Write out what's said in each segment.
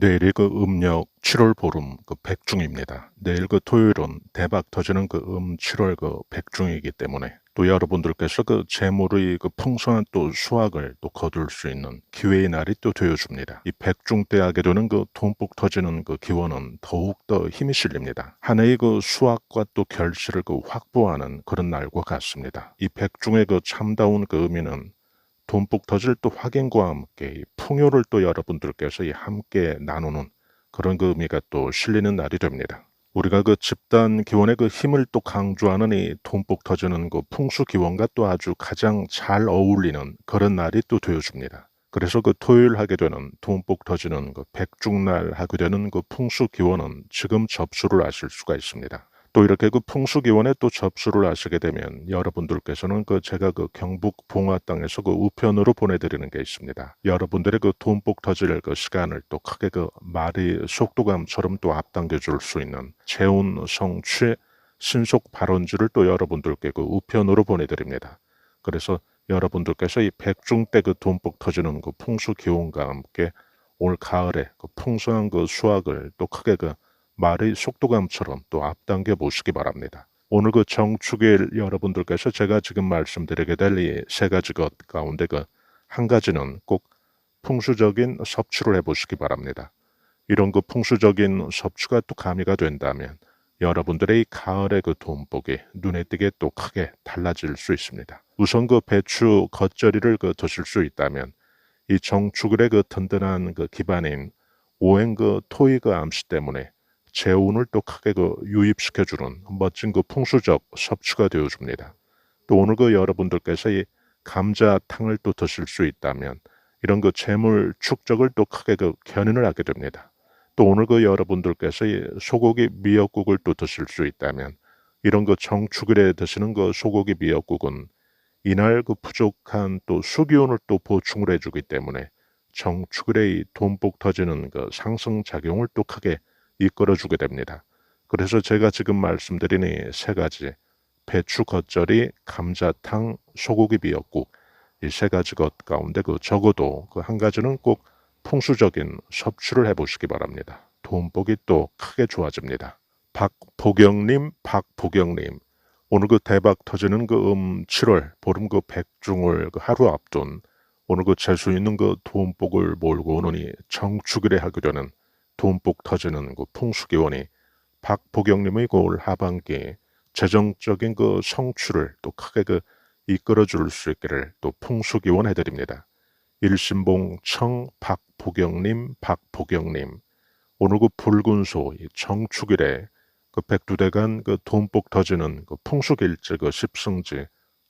내일이 그 음력 7월 보름 그 백중입니다. 내일 그 토요일은 대박 터지는 그 음 7월 그 백중이기 때문에 또 여러분들께서 그 재물의 그 풍성한 또 수확을 또 거둘 수 있는 기회의 날이 또 되어줍니다. 이 백중 때 하게 되는 그 돈복 터지는 그 기원은 더욱 더 힘이 실립니다. 한 해의 그 수확과 또 결실을 그 확보하는 그런 날과 같습니다. 이 백중의 그 참다운 그 의미는 돈복 터질 또 확인과 함께 이 풍요를 또 여러분들께서 이 함께 나누는 그런 그 의미가 또 실리는 날이 됩니다. 우리가 그 집단 기원의 그 힘을 또 강조하는 이 돈복 터지는 그 풍수 기원과 또 아주 가장 잘 어울리는 그런 날이 또 되어줍니다. 그래서 그 토요일 하게 되는 돈복 터지는 그 백중날 하게 되는 그 풍수 기원은 지금 접수를 하실 수가 있습니다. 또 이렇게 그 풍수기원에 또 접수를 하시게 되면 여러분들께서는 그 제가 그 경북 봉화 땅에서 그 우편으로 보내드리는 게 있습니다. 여러분들의 그 돈복 터질 그 시간을 또 크게 그 말이 속도감처럼 또 앞당겨 줄 수 있는 재운 성취 신속 발언지를 또 여러분들께 그 우편으로 보내드립니다. 그래서 여러분들께서 이 백중 때 그 돈복 터지는 그 풍수 기온과 함께 올 가을에 그 풍성한 그 수확을 또 크게 그 말의 속도감처럼 또 앞당겨 보시기 바랍니다. 오늘 그 정축일 여러분들께서 제가 지금 말씀드리게 될 이 세 가지 것 가운데 그 한 가지는 꼭 풍수적인 섭취를 해보시기 바랍니다. 이런 그 풍수적인 섭취가 또 가미가 된다면 여러분들의 이 가을의 그 돈복이 눈에 띄게 또 크게 달라질 수 있습니다. 우선 그 배추 겉절이를 그 드실 수 있다면 이 정축일의 그 든든한 그 기반인 오행 그 토의 그 암시 때문에 재운을 또 크게 그 유입시켜주는 멋진 그 풍수적 섭취가 되어줍니다. 또 오늘 그 여러분들께서 이 감자탕을 또 드실 수 있다면 이런 그 재물 축적을 또 크게 그 견인을 하게 됩니다. 또 오늘 그 여러분들께서 이 소고기 미역국을 또 드실 수 있다면 이런 그 정축일에 드시는 그 소고기 미역국은 이날 그 부족한 또 수기운을 또 보충을 해주기 때문에 정축일의 돈복 터지는 그 상승 작용을 또 크게 이끌어주게 됩니다. 그래서 제가 지금 말씀드린 이 세 가지 배추 겉절이, 감자탕, 소고기 미역국 이 세 가지 것 가운데 그 적어도 그 한 가지는 꼭 풍수적인 섭취를 해보시기 바랍니다. 돈복이 또 크게 좋아집니다. 박보경님, 박보경님, 오늘 그 대박 터지는 그 음 7월 보름 그 백중을 그 하루 앞둔 오늘 그 재수 있는 그 돈복을 몰고 오느니 정축일에 하게 되는 돈복 터지는 그 풍수기원이 박보경님의 그올 하반기 재정적인 그 성취를 또 크게 그 이끌어 줄 수 있기를 또 풍수기원 해드립니다. 일신봉 청 박보경님 박보경님 오늘 그 붉은 소 정축일에 그 백두대간 그 돈복 터지는 그 풍수길지 그 십승지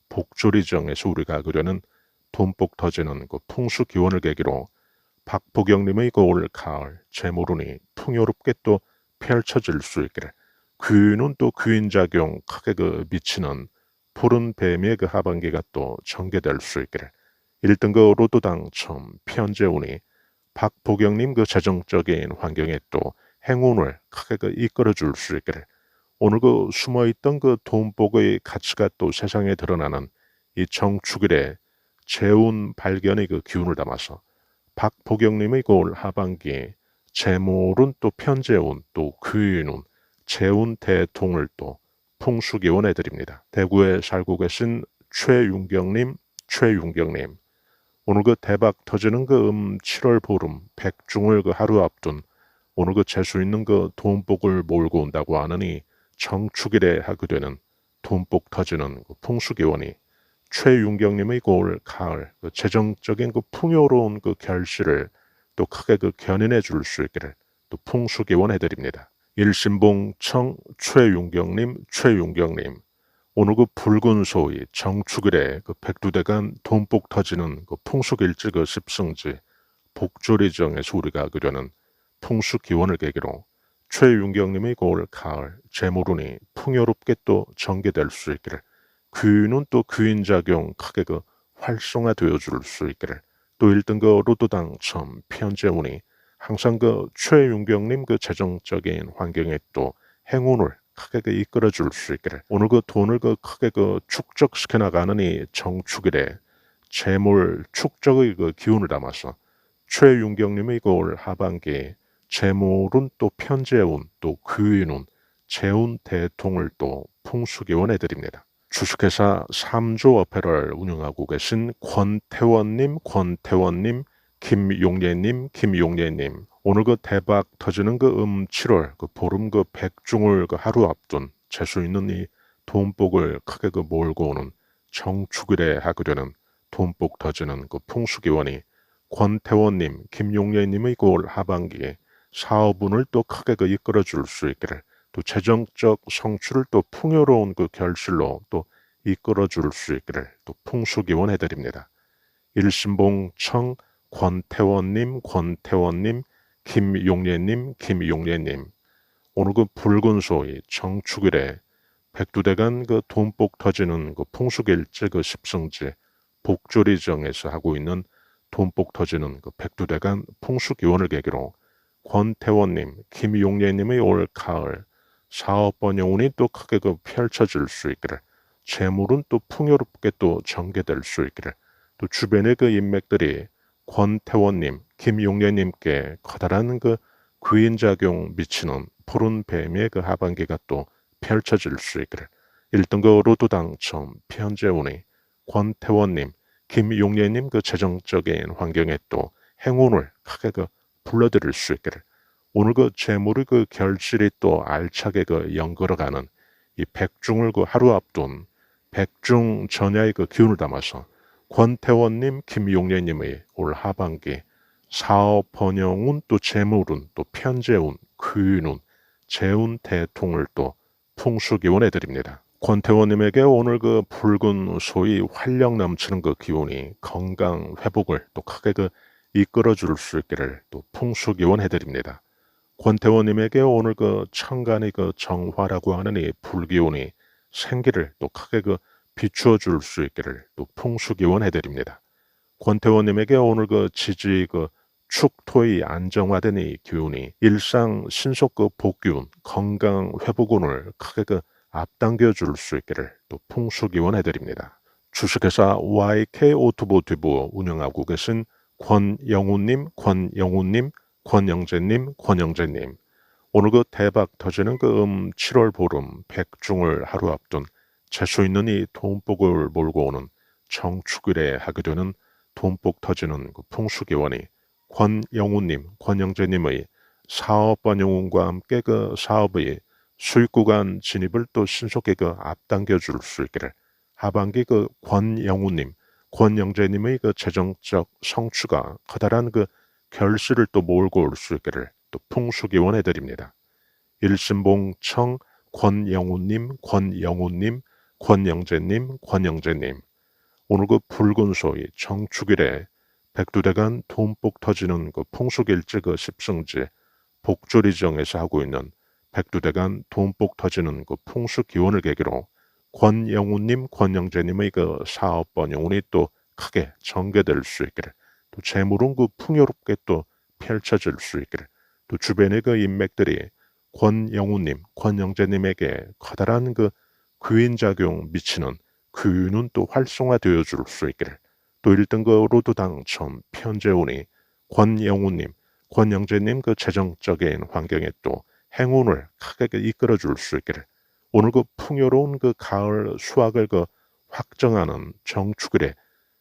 복조리정에서 우리가 되는 돈복 터지는 그 풍수기원을 계기로 박보경님의 그올 가을 재물운이 풍요롭게 또 펼쳐질 수 있기를 귀는 또 귀인작용 크게 그 미치는 푸른 뱀의 그 하반기가 또 전개될 수 있기를 1등 그 로또 당첨 편재운이 박보경님 그 재정적인 환경에 또 행운을 크게 그 이끌어 줄 수 있기를 오늘 그 숨어있던 그 돈복의 가치가 또 세상에 드러나는 이 정축일의 재운 발견의 그 기운을 담아서 박보경님의 올 하반기 재물은 또 편재운 또 귀운 재운 대통을 또 풍수기원 해 드립니다. 대구에 살고 계신 최윤경님, 최윤경님. 오늘 그 대박 터지는 그 음 7월 보름 백중을 그 하루 앞둔 오늘 그 재수 있는 그 돈복을 몰고 온다고 하느니 정축일에 하게 되는 돈복 터지는 그 풍수기원이 최윤경님의 그올 가을 그 재정적인 그 풍요로운 그 결실을 또 크게 그 견인해 줄 수 있기를 또 풍수 기원 해 드립니다. 일신봉 청 최윤경님 최윤경님 오늘 그 붉은 소위 정축일에 그 백두대간 돈복 터지는 그 풍수길지 그 십승지 복조리정에서 우리가 하게 되는 풍수 기원을 계기로 최윤경님의 그올 가을 재물운이 풍요롭게 또 전개될 수 있기를 귀는 또 귀인작용 크게 그 활성화되어 줄 수 있기를 또 1등 그 로또 당 첨 편재운이 항상 그 최윤경님 그 재정적인 환경에 또 행운을 크게 그 이끌어 줄 수 있기를 오늘 그 돈을 그 크게 그 축적시켜 나가는 이 정축일에 재물 축적의 그 기운을 담아서 최윤경님의 그올 하반기 재물운 또 편재운 또 귀운운 재운 대통을 또 풍수기원 해 드립니다. 주식회사 3조 어페럴 운영하고 계신 권태원님, 권태원님, 김용예님, 김용예님. 오늘 그 대박 터지는 그 음 7월 그 보름 그 백중을 그 하루 앞둔 재수 있는 이 돈복을 크게 그 몰고 오는 정축일에 하게 되는 돈복 터지는 그 풍수기원이 권태원님, 김용예님의 그 하반기에 사업운을 또 크게 그 이끌어 줄 수 있기를 또 재정적 성취를 또 풍요로운 그 결실로 또 이끌어 줄 수 있기를 또 풍수 기원 해 드립니다. 일신봉 청 권태원님, 권태원님, 김용예님, 김용예님. 오늘 그 붉은 소위 정축일에 백두대간 그 돈복 터지는 그 풍수길제 그 십성제 복조리정에서 하고 있는 돈복 터지는 그 백두대간 풍수기원을 계기로 권태원님, 김용예님의 올 가을 사업 번영운이 또 크게 그 펼쳐질 수 있기를 재물은 또 풍요롭게 또 전개될 수 있기를 또 주변의 그 인맥들이 권태원님, 김용래님께 커다란 그 귀인작용 미치는 푸른 뱀의 그 하반기가 또 펼쳐질 수 있기를 1등급 로또 당첨 편재운이 권태원님, 김용래님 그 재정적인 환경에 또 행운을 크게 그 불러들일 수 있기를 오늘 그 재물의 그 결실이 또 알차게 그 연걸어가는 이 백중을 그 하루 앞둔 백중 전야의 그 기운을 담아서 권태원님, 김용래님의 올 하반기 사업 번영운 또 재물운 또 편재운 귀운운 재운 대통을 또 풍수기원해 드립니다. 권태원님에게 오늘 그 붉은 소위 활력 넘치는 그 기운이 건강 회복을 또 크게 그 이끌어 줄 수 있기를 또 풍수기원해 드립니다. 권태원님에게 오늘 그 천간의 그 정화라고 하는 이 불기운이 생기를 또 크게 그 비추어 줄 수 있기를 또 풍수기원 해 드립니다. 권태원님에게 오늘 그 지지 그 축토의 안정화된 이 기운이 일상 신속 그 복기운, 건강 회복운을 크게 그 앞당겨 줄 수 있기를 또 풍수기원 해 드립니다. 주식회사 YK 오토모티브 운영하고 계신 권영우님, 권영우님, 권영재님, 권영재님. 오늘 그 대박 터지는 그 음 7월 보름 백중을 하루 앞둔 재수 있는 이 돈복을 몰고 오는 정축일에 하게 되는 돈복 터지는 그 풍수기원이 권영우님, 권영재님의 사업 번영운과 함께 그 사업의 수익 구간 진입을 또 신속하게 그 앞당겨 줄 수 있기를 하반기 그 권영우님, 권영재님의 그 재정적 성취가 커다란 그 결실을 또 몰고 올 수 있기를 또 풍수기원 해 드립니다. 일신봉 청 권영우님, 권영우님, 권영재님, 권영재님. 오늘 그 붉은 소위 정축일에 백두대간 돈복 터지는 그 풍수길지 그 십성지 복조리정에서 하고 있는 백두대간 돈복 터지는 그 풍수 기원을 계기로 권영우님, 권영재님의 그 사업 번영운이 또 크게 전개될 수 있기를 또 재물은 그 풍요롭게 또 펼쳐질 수 있기를. 또 주변의 그 인맥들이 권영우님, 권영재님에게 커다란 그 귀인작용 미치는 귀인은 또 활성화되어 줄 수 있기를. 또 1등급 로또 당첨 편재운이 권영우님, 권영재님 그 재정적인 환경에 또 행운을 크게 그 이끌어 줄 수 있기를. 오늘 그 풍요로운 그 가을 수확을 그 확정하는 정축일에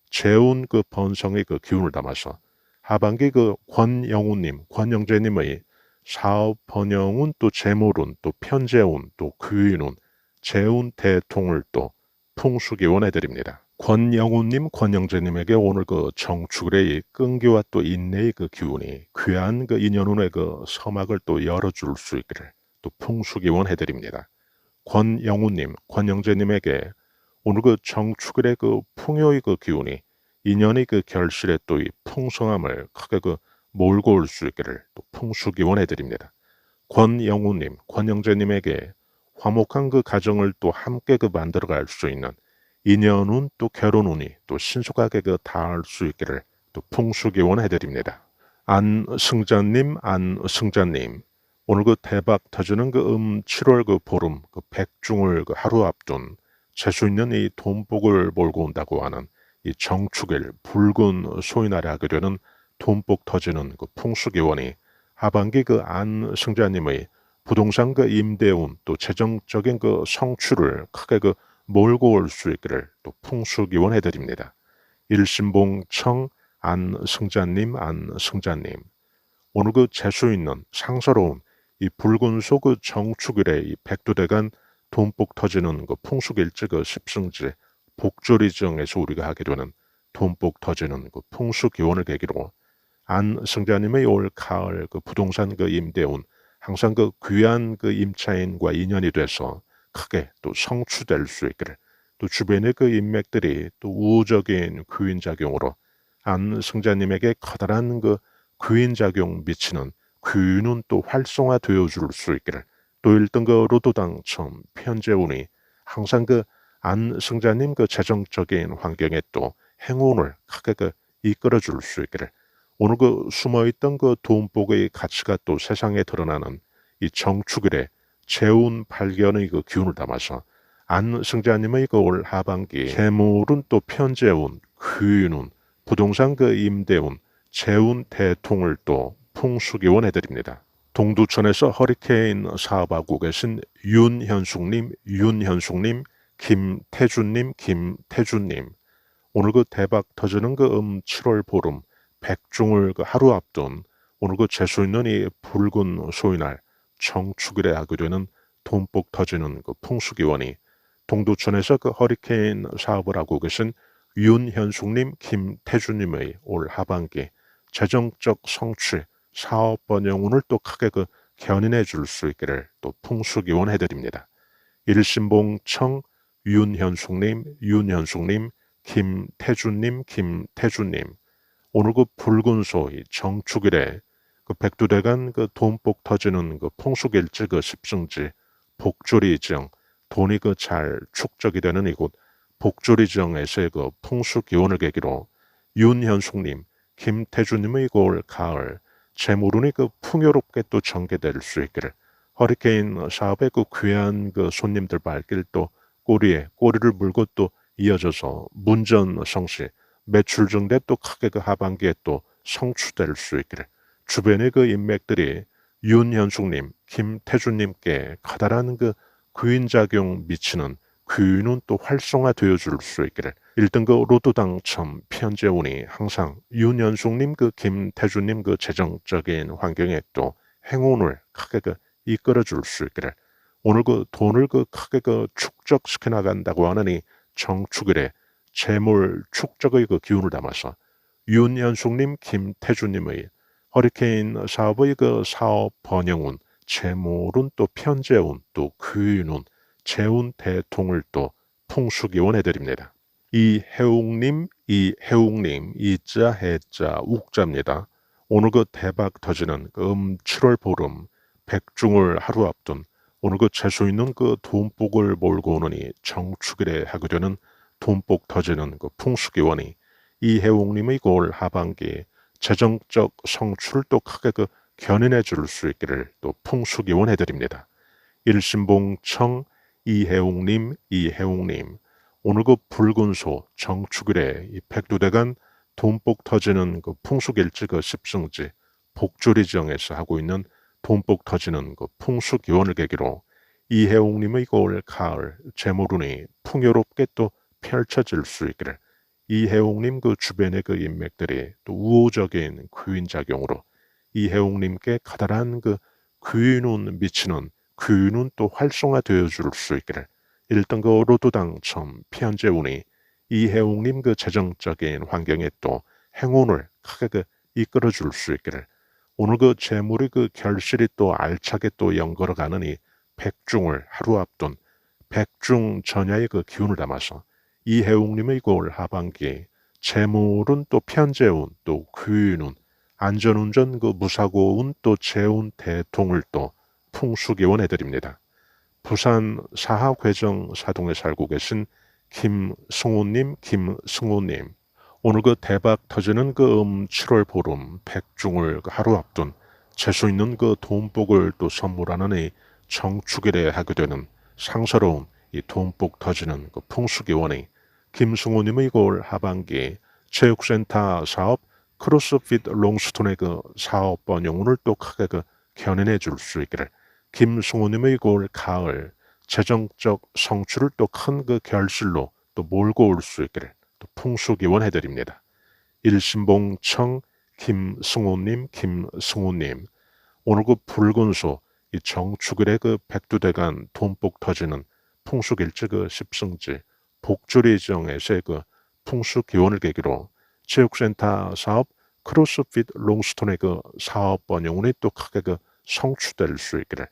재운 그 번성의 그 기운을 담아서 하반기 그 권영우님, 권영재님의 사업 번영운 또 재물운 또 편재운 또 귀인운 재운 대통을 또 풍수기원 해 드립니다. 권영우님, 권영재님에게 오늘 그 정축의 끈기와 또 인내의 그 기운이 귀한 그 인연운의 그 서막을 또 열어줄 수 있기를 또 풍수기원 해 드립니다. 권영우님, 권영재님에게 오늘 그 정축일의 그 풍요의 그 기운이 인연의 그 결실에 또이 풍성함을 크게 그 몰고 올 수 있기를 또 풍수기원 해 드립니다. 권영우님, 권영재님에게 화목한 그 가정을 또 함께 그 만들어갈 수 있는 인연운 또 결혼운이 또 신속하게 그 닿을 수 있기를 또 풍수기원 해 드립니다. 안승자님, 안승자님, 오늘 그 대박 터지는 그 음 7월 그 보름 그 백중을 그 하루 앞둔 재수 있는 이 돈복을 몰고 온다고 하는 이 정축일 붉은 소인날에 하게 되는 돈복 터지는 그 풍수기원이 하반기 그 안승자님의 부동산 그 임대운 또 재정적인 그 성취를 크게 그 몰고 올 수 있기를 또 풍수기원 해 드립니다. 일신봉 청 안승자님 안승자님 오늘 그 재수 있는 상서로운 이 붉은 소그 정축일에 이 백두대간 돈복 터지는 그 풍수일지 그 십승지 복조리정에서 우리가 하게 되는 돈복 터지는 그 풍수기원을 계기로 안 승자님의 올 가을 그 부동산 그 임대운 항상 그 귀한 그 임차인과 인연이 돼서 크게 또 성취될 수 있기를 또 주변의 그 인맥들이 또 우호적인 귀인 작용으로 안 승자님에게 커다란 그 귀인 작용 미치는 귀인은 또 활성화되어 줄 수 있기를 또 1등급 로또 당첨 편재운이 항상 그 안승자님 그 재정적인 환경에 또 행운을 크게 그 이끌어 줄 수 있기를 오늘 그 숨어있던 그 돈복의 가치가 또 세상에 드러나는 이 정축일의 재운 발견의 그 기운을 담아서 안승자님의 그 올 하반기 재물은 또 편재운, 귀운운, 부동산 그 임대운, 재운 대통을 또 풍수기원 해드립니다. 동두천에서 허리케인 사업하고 계신 윤현숙님, 윤현숙님, 김태준님, 김태준님. 오늘 그 대박 터지는 그 음 7월 보름 백중을 그 하루 앞둔 오늘 그 재수 있는 이 붉은 소이날 청축일에 하게 되는 돈복 터지는 그 풍수기원이 동두천에서 그 허리케인 사업을 하고 계신 윤현숙님, 김태준님의 올 하반기 재정적 성취, 사업 번영운을 또 크게 그 견인해 줄 수 있기를 또 풍수기원 해드립니다. 일신봉청 윤현숙님, 윤현숙님, 김태준님, 김태준님. 오늘 그 붉은 소이 정축일에 그 백두대간 그 돈복 터지는 그 풍수길지 그 십승지 복조리정 돈이 그 잘 축적이 되는 이곳 복조리정에서의 그 풍수 기원을 계기로 윤현숙님, 김태준님의 올 가을 재물운이 그 풍요롭게 또 전개될 수 있기를. 허리케인 사업의 그 귀한 그 손님들 발길 또 꼬리에 꼬리를 물고 또 이어져서 문전 성시 매출 증대 또 크게 그 하반기에 또 성취될 수 있기를. 주변의 그 인맥들이 윤현숙님, 김태준님께 커다란 그 귀인작용 미치는 귀인은 또 활성화되어 줄 수 있기를. 1등급 로또 당첨 편재운이 항상 윤현숙님 그 김태준님 그 재정적인 환경에 또 행운을 크게 그 이끌어 줄 수 있기를. 오늘 그 돈을 그 크게 그 축적시켜 나간다고 하느니 정축일에 재물 축적의 그 기운을 담아서 윤현숙님 김태준님의 허리케인 사업의 그 사업 번영운 재물은 또 편재운 또 귀운운 재운 대통을 또 풍수기원 해드립니다. 이 해웅님, 이 해웅님, 이자, 해자, 욱자입니다. 오늘 그 대박 터지는 그음 7월 보름, 백중을 하루 앞둔 오늘 그 재수 있는 그 돈복을 몰고 오느니 정축일에 하게 되는 돈복 터지는 그 풍수기원이 이해웅님의 골 하반기 재정적 성출을 또 크게 그 견인해 줄 수 있기를 또 풍수기원 해드립니다. 일신봉청 이해웅님, 이해웅님, 오늘 그 붉은 소 정축일에 이 백두대간 돈복 터지는 그 풍수길지 그 십승지 복조리정에서 하고 있는 돈복 터지는 그 풍수기원을 계기로 이해웅님의 올 가을 재물운이 풍요롭게 또 펼쳐질 수 있기를 이해웅님 그 주변의 그 인맥들이 또 우호적인 귀인 작용으로 이해웅님께 커다란 그 귀인운 미치는 귀인운 또 활성화되어 줄 수 있기를. 1등급 로또 당첨 편재운이 이해웅님 그 재정적인 환경에 또 행운을 크게 그 이끌어 줄 수 있기를. 오늘 그 재물의 그 결실이 또 알차게 또 연걸어 가느니 백중을 하루 앞둔 백중 전야의 그 기운을 담아서 이해웅님의 그올 하반기 재물은 또 편재운 또 귀운운 안전운전 그 무사고운 또 재운 대통을 또 풍수기원 해 드립니다. 부산 사하괴정 사동에 살고 계신 김승호님, 김승호님. 오늘 그 대박 터지는 그 음 7월 보름 백중을 그 하루 앞둔 재수 있는 그 돈복을 또 선물하는 이 정축일에 하게 되는 상서로운 이 돈복 터지는 그 풍수기원이 김승호님의 올 하반기 체육센터 사업 크로스핏 롱스톤의 그 사업 번영운을 또 크게 그 견인해 줄 수 있기를 김승호님의 올 가을 재정적 성취를 또 큰 그 결실로 또 몰고 올 수 있기를 또 풍수기원 해 드립니다. 일신봉청 김승호님, 김승호님 오늘 그 붉은 소 이 정축일의 그 백두대간 돈복 터지는 풍수길지 그 십승지 복주리 정에서의 그 풍수기원을 계기로 체육센터 사업 크로스핏 롱스톤의 그 사업 번영운이 또 크게 그 성취될 수 있기를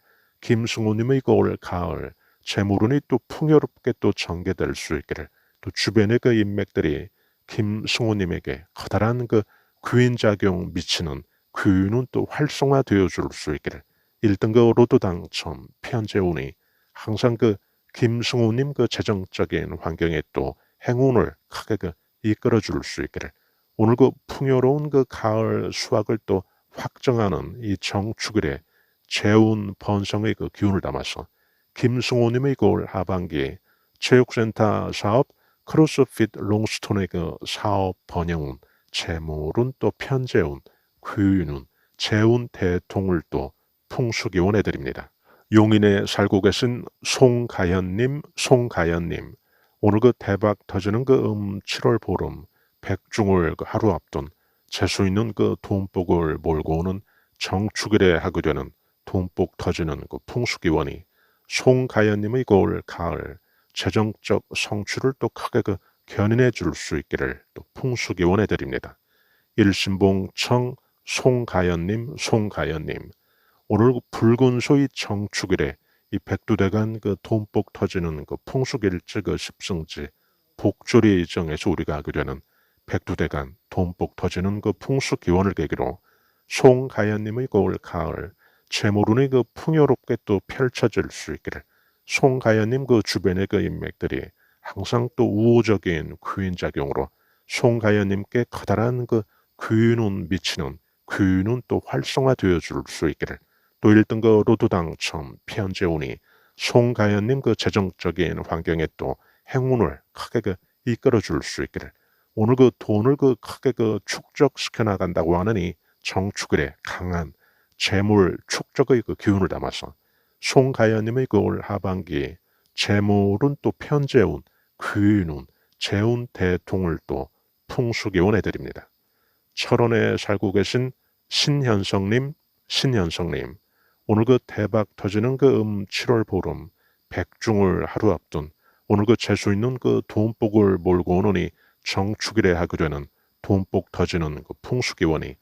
김승우님의 그올 가을 재물운이 또 풍요롭게 또 전개될 수 있기를 또 주변의 그 인맥들이 김승우님에게 커다란 그 귀인작용 미치는 귀인은 또 활성화되어 줄 수 있기를 1등급 로또 당첨 편재운이 항상 그 김승우님 그 재정적인 환경에 또 행운을 크게 그 이끌어 줄 수 있기를 오늘 그 풍요로운 그 가을 수확을 또 확정하는 이 정축일의 재운 번성의 그 기운을 담아서 김승호님의 그 하반기 체육센터 사업 크로스핏 롱스톤의 그 사업 번영운 재물은 또 편재운 귀운은 재운 대통을 또 풍수기원 해 드립니다. 용인에 살고 계신 송가연님, 송가연님 오늘 그 대박 터지는 그 음 7월 보름 백중을 그 하루 앞둔 재수 있는 그 돈복을 몰고 오는 정축일에 하게 되는 돈복 터지는 그 풍수기원이 송가연님의 그 가을 재정적 성취를 또 크게 그 견인해 줄 수 있기를 또 풍수기원해 드립니다. 일신봉 청 송가연님, 송가연님 오늘 그 붉은 소위 정축일에 이 백두대간 그 돈복 터지는 그 풍수길지 그 십승지 복조리 정에서 우리가 하게 되는 백두대간 돈복 터지는 그 풍수 기원을 계기로 송가연님의 거울 가을 재물운이 그 풍요롭게 또 펼쳐질 수 있기를. 송가연님 그 주변의 그 인맥들이 항상 또 우호적인 귀인작용으로 송가연님께 커다란 그 귀인운 미치는 귀인운 또 활성화되어 줄 수 있기를. 또 1등 그 로또 당첨 편재운이 송가연님 그 재정적인 환경에 또 행운을 크게 그 이끌어 줄 수 있기를. 오늘 그 돈을 그 크게 그 축적시켜 나간다고 하느니 정축일에 강한 재물 축적의 그 기운을 담아서 송가연님의 그 올 하반기 재물은 또 편재운, 귀운, 재운 대통을 또 풍수기원 해드립니다. 철원에 살고 계신 신현성님, 신현성님, 오늘 그 대박 터지는 그 음 7월 보름, 백중을 하루 앞둔 오늘 그 재수 있는 그 돈복을 몰고 오느니 정축일에 하게 되는 돈복 터지는 그 풍수기원이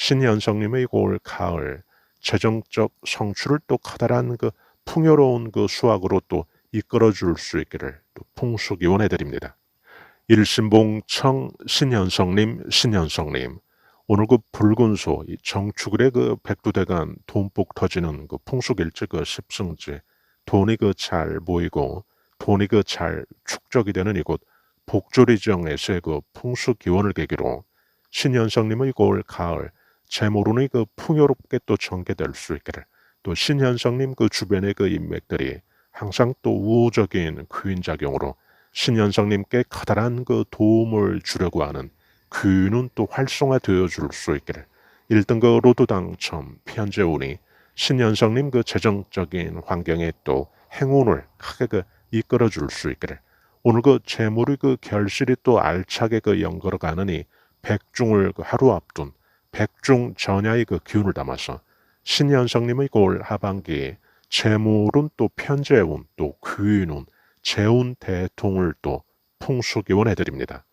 신현성님의 올 가을 재정적 성취를 또 커다란 그 풍요로운 그 수확으로 또 이끌어 줄 수 있기를 또 풍수 기원 해 드립니다. 일신봉청 신현성님 신현성님 오늘 그 붉은 소, 이 정축일의 그 백두대간 돈복 터지는 그 풍수길지 그 십승지 돈이 그 잘 모이고 돈이 그 잘 축적이 되는 이곳 복조리정에서의 그 풍수 기원을 계기로 신현성님의 올 가을 재물운의 그 풍요롭게 또 전개될 수 있기를. 또 신현성님 그 주변의 그 인맥들이 항상 또 우호적인 귀인작용으로 신현성님께 커다란 그 도움을 주려고 하는 귀인은 또 활성화되어 줄 수 있기를. 1등 그 로또 당첨 편재운이 신현성님 그 재정적인 환경에 또 행운을 크게 그 이끌어 줄 수 있기를. 오늘 그 재물의 그 결실이 또 알차게 그 연걸어 가느니 백중을 그 하루 앞둔 백중 전야의 그 기운을 담아서 신현성님의 골 하반기 재물은 또 편재운 또 귀운운 재운 대통을 또 풍수기원 해드립니다.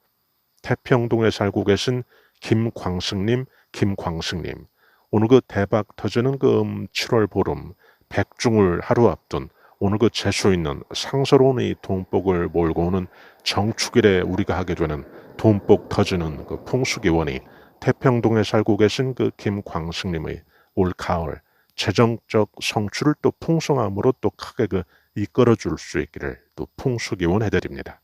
태평동에 살고 계신 김광승님, 김광승님 오늘 그 대박 터지는 그 7월 보름 백중을 하루 앞둔 오늘 그 재수 있는 상서로운 이 돈복을 몰고 오는 정축일에 우리가 하게 되는 돈복 터지는 그 풍수기원이 태평동에 살고 계신 그 김광승님의 올 가을 재정적 성취를 또 풍성함으로 또 크게 그 이끌어 줄 수 있기를 또 풍수 기원 해드립니다.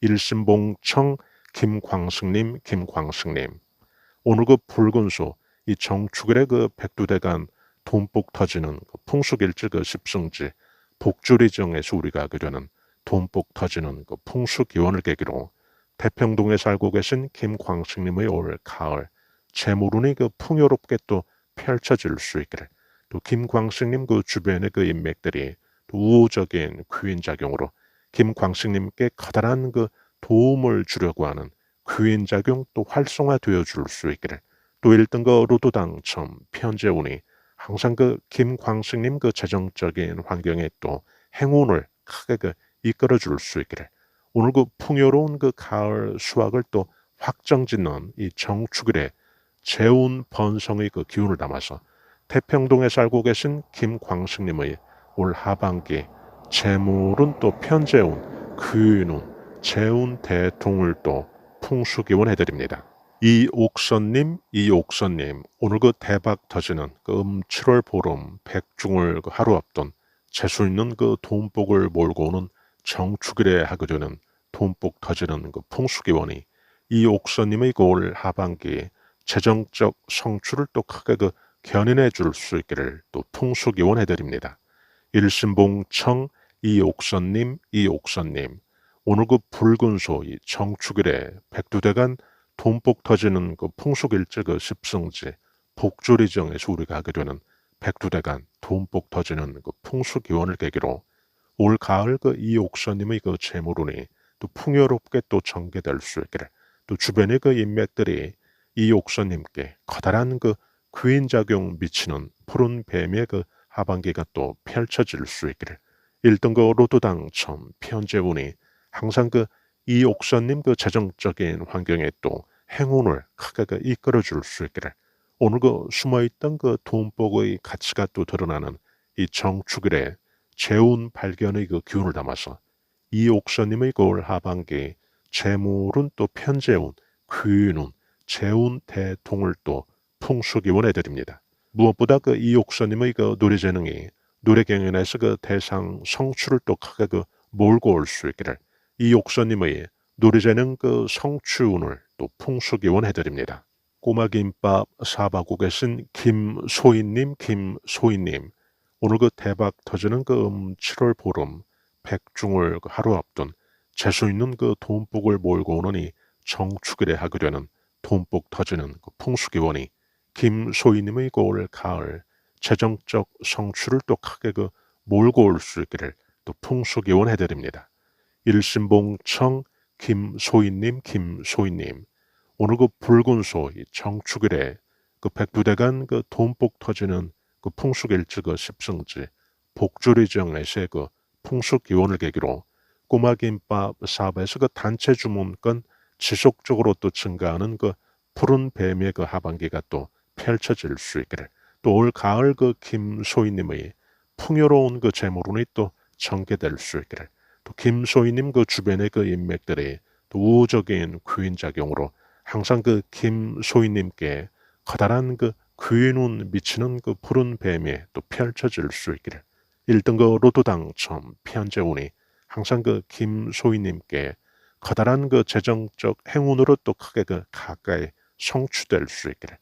일신봉청 김광승님, 김광승님. 오늘 그 붉은 소, 이 정축일의 그 백두대간 돈복 터지는 그 풍수길지 그 십승지 복주리정에서 우리가 되는 돈복 터지는 그 풍수 기원을 계기로 태평동에 살고 계신 김광식님의 올 가을 재물운이 그 풍요롭게 또 펼쳐질 수 있기를. 또 김광식님 그 주변의 그 인맥들이 또 우호적인 귀인 작용으로 김광식님께 커다란 그 도움을 주려고 하는 귀인 작용 또 활성화되어 줄 수 있기를. 또 1등거 로또 당첨 편재운이 항상 그 김광식님 그 재정적인 환경에 또 행운을 크게 그 이끌어 줄 수 있기를. 오늘 그 풍요로운 그 가을 수확을 또 확정짓는 이 정축일의 재운 번성의 그 기운을 담아서 태평동에 살고 계신 김광식님의 올 하반기 재물은 또 편재운, 귀운, 재운 대통을 또 풍수기원 해드립니다. 이옥선님, 이옥선님, 오늘 그 대박 터지는 그 음 7월 보름 백중을 그 하루 앞둔 재수 있는 그 돈복을 몰고 오는 정축일에 하게 되는 돈복 터지는 그 풍수기원이 이옥선님의 그올 하반기 재정적 성취를 또 크게 그 견인해 줄 수 있기를 또 풍수 기원 해 드립니다. 일신봉청 이옥선님, 이옥선님, 오늘 그 붉은 소이 정축일에 백두대간 돈복 터지는 그 풍속일제 그 십성지 복조리정에서 우리가 하게 되는 백두대간 돈복 터지는 그 풍수기원을 계기로 올 가을 그 이옥선님의 그 재물운이 또 풍요롭게 또 전개될 수 있기를 또 주변의 그 인맥들이 이옥선님께 커다란 그 귀인작용 미치는 푸른 뱀의 그 하반기가 또 펼쳐질 수 있기를 1등 그 로또 당 첨 편재운이 항상 그 이옥선님 그 재정적인 환경에 또 행운을 크게 그 이끌어 줄 수 있기를 오늘 그 숨어있던 그 돈복의 가치가 또 드러나는 이 정축일에 재운 발견의 그 기운을 담아서 이옥선님의 그올 하반기 재물은 또 편재운, 귀운, 재운 대통을 또 풍수기원 해 드립니다. 무엇보다 그 이옥선님의 그 노래 재능이 노래 경연에서 그 대상 성취를 또 크게 그 몰고 올 수 있기를 이옥선님의 노래 재능 그 성취운을 또 풍수기원 해 드립니다. 꼬마 김밥 사바국에 쓴 김소희님, 김소희님. 오늘 그 대박 터지는 그 음 7월 보름 백중을 그 하루 앞둔 재수 있는 그 돈복을 몰고 오느니 정축일에 하게 되는 돈복 터지는 그 풍수기원이 김소희님의 그올 가을 재정적 성취를 또 크게 그 몰고 올 수 있기를 또 풍수기원 해드립니다. 일신봉청 김소희님, 김소희님. 오늘 그 붉은 소이 정축일에 그 백두대간 그 돈복 터지는 그 풍수일지 그 십성지 복조리정에서의 그 풍수기원을 계기로 꼬마 김밥 사업에서 그 단체 주문권 지속적으로 또 증가하는 그 푸른 뱀의 그 하반기가 또 펼쳐질 수 있기를. 또 올 가을 그 김소희님의 풍요로운 그 재물운이 또 전개될 수 있기를. 또 김소희님 그 주변의 그 인맥들이 또 우호적인 귀인 작용으로 항상 그 김소희님께 커다란 그 귀인운 미치는 그 푸른 뱀이 또 펼쳐질 수 있기를. 1등 그 로또 당첨 편재운이 항상 그 김소희님께 커다란 그 재정적 행운으로 또 크게 그 가까이 성취될 수 있기를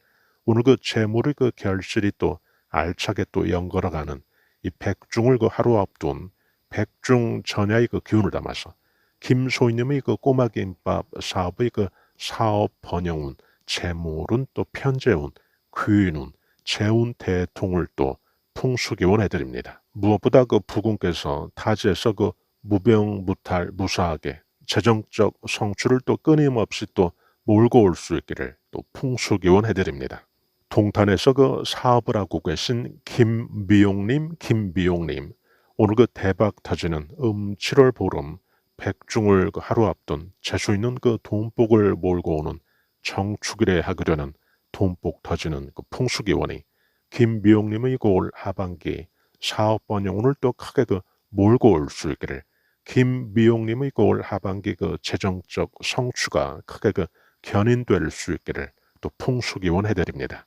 오늘 그 재물의 그 결실이 또 알차게 또 연걸어가는 이 백중을 그 하루 앞둔 백중 전야의 그 기운을 담아서 김소희님의 그 꼬마 김밥 사업의 그 사업 번영운, 재물운 또 편재운, 귀운운, 재운 대통을 또 풍수기원 해드립니다. 무엇보다 그 부군께서 타지에서 그 무병무탈 무사하게 재정적 성취를 또 끊임없이 또 몰고 올 수 있기를 또 풍수기원 해드립니다. 동탄에서 그 사업을 하고 계신 김비용님, 김비용님, 오늘 그 대박 터지는 음 7월 보름 백중을 그 하루 앞둔 재수 있는 그 돈복을 몰고 오는 정축일에 하게 되는 돈복 터지는 그 풍수기원이 김미용님의 그올 하반기 사업 번영운을 또 크게 그 몰고 올 수 있기를 김미용님의 그올 하반기 그 재정적 성취가 크게 그 견인될 수 있기를 또 풍수기원 해드립니다.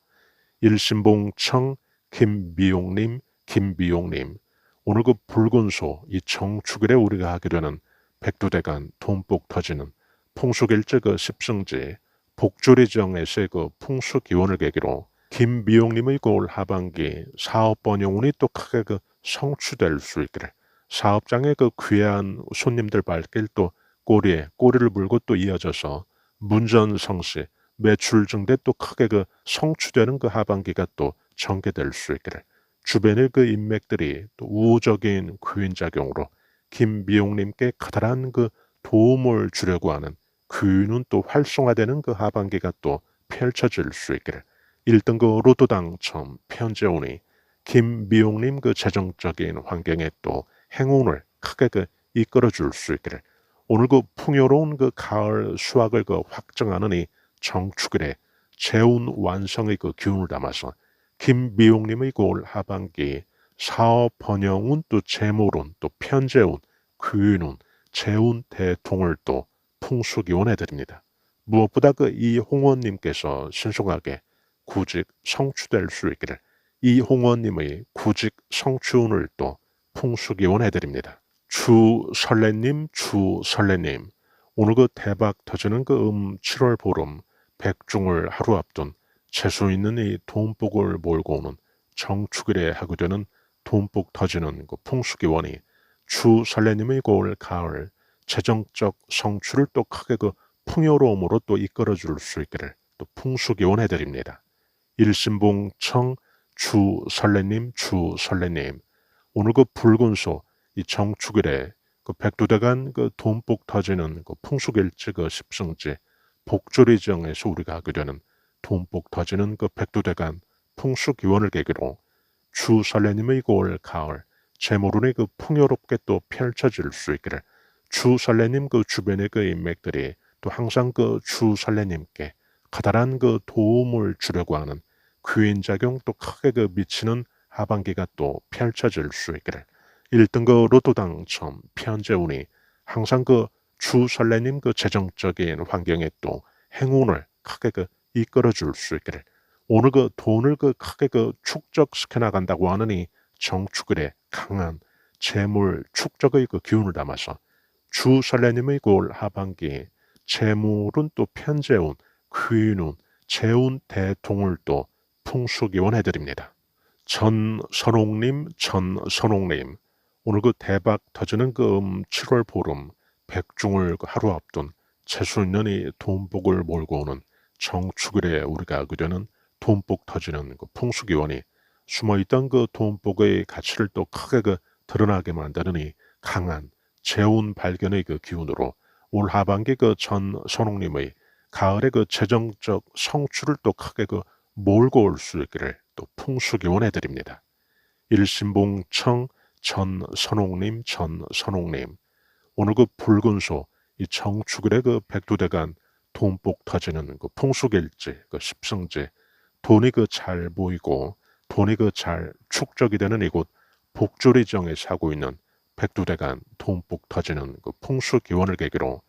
일신봉청 김미용님, 김미용님 오늘 그 붉은 소, 이 정축일에 우리가 하게 되는 백두대간 돈복 터지는 풍수길제 그 십성지 복조리정에서의 그 풍수기원을 계기로 김미용님의 그올 하반기 사업 번영운이 또 크게 그 성취될 수 있기를 사업장에 그 귀한 손님들 발길 또 꼬리에 꼬리를 물고 또 이어져서 문전성시 매출 증대 또 크게 그 성취되는 그 하반기가 또 전개될 수 있기를 주변의 그 인맥들이 또 우호적인 귀인작용으로 김미용님께 커다란 그 도움을 주려고 하는 귀인은 또 활성화되는 그 하반기가 또 펼쳐질 수 있기를 1등 그 로또 당첨 오니 김미용님 그 재정적인 환경에 또 행운을 크게 그 이끌어 줄 수 있기를 오늘 그 풍요로운 그 가을 수확을 그 확정하는 이 정축일에 재운 완성의 그 기운을 담아서 김미용님의 그올 하반기 사업 번영운 또 재물운 또 편재운 귀운운 재운 대통을 또 풍수기원해 드립니다. 무엇보다 그 이홍원님께서 신속하게 구직 성취될 수 있기를 이홍원님의 구직 성취운을 또 풍수기원 해 드립니다. 주 설레님 주 설레님 오늘 그 대박 터지는 그 음 7월 보름 백중을 하루 앞둔 재수 있는 이 돈복을 몰고 오는 정축일에 하게 되는 돈복 터지는 그 풍수기원이 주 설레님의 고올 가을 재정적 성취를 또 크게 그 풍요로움으로 또 이끌어 줄 수 있기를 또 풍수기원 해 드립니다. 일신봉청 주 설레님 주 설레님 오늘 그 붉은 소 이 정축일에 그 백두대간 그 돈복 터지는 그 풍수길지 그 십승지 복조리정에서 우리가 하게 되는 돈복 터지는 그 백두대간 풍수기원을 계기로 주 설레님의 고올 가을 재물운이 그 풍요롭게 또 펼쳐질 수 있기를 주 설레님 그 주변의 그 인맥들이 또 항상 그 주 설레님께 커다란 그 도움을 주려고 하는 귀인작용 또 크게 그 미치는 하반기가 또 펼쳐질 수 있기를 1등 그 로또 당첨 편재운이 항상 그 주설레님 그 재정적인 환경에 또 행운을 크게 그 이끌어 줄 수 있기를 오늘 그 돈을 그 크게 그 축적시켜 나간다고 하느니 정축을에 강한 재물 축적의 그 기운을 담아서 주설레님의 그 하반기 재물은 또 편재운 귀운 재운 대통을 또 풍수기원 해드립니다. 전선홍님 전선홍님. 오늘 그 대박 터지는 그 음 7월 보름 백중을 그 하루 앞둔 재수 있는 이 돈복을 몰고 오는 정축일에 우리가 그되는 돈복 터지는 그 풍수기원이 숨어있던 그 돈복의 가치를 또 크게 그 드러나게 만드는 이 강한 재운 발견의 그 기운으로 올 하반기 그 전 선홍님의 가을의 그 재정적 성취를 또 크게 그 몰고 올 수 있기를 또 풍수기원 해 드립니다. 일신봉청 전 선홍님 전 선홍님 오늘 그 붉은 소 이 정축일의 그 백두대간 돈복 터지는 그 풍수길지 그 십성지 돈이 그 잘 보이고 돈이 그 잘 축적이 되는 이곳 복조리정에 사고 있는 백두대간 돈복 터지는 그 풍수 기원을 계기로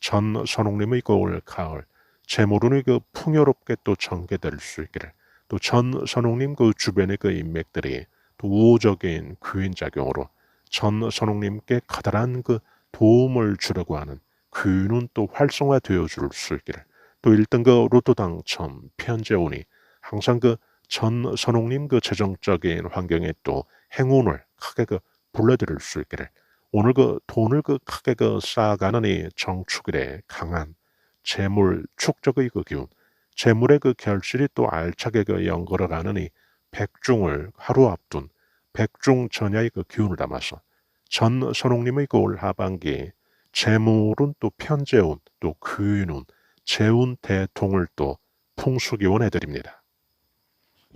전 선홍님의 그올 가을 재물운이 그 풍요롭게 또 전개될 수 있기를 또 전 선홍님 그 주변의 그 인맥들이 또 우호적인 귀인 작용으로 전 선홍님께 커다란 그 도움을 주려고 하는 귀인은 또 활성화되어 줄 수 있기를. 또 1등 그 로또 당첨 편재운이 항상 그 전 선홍님 그 재정적인 환경에 또 행운을 크게 그 불러드릴 수 있기를. 오늘 그 돈을 그 크게 그 쌓아가는 이 정축일에 강한 재물 축적의 그 기운, 재물의 그 결실이 또 알차게 그 연걸어가는 이 백중을 하루 앞둔 백중 전야의 그 기운을 담아서 전 선홍님의 그 올 하반기 재물은 또 편재운 또 귀운 재운 대통을 또 풍수기원 해드립니다.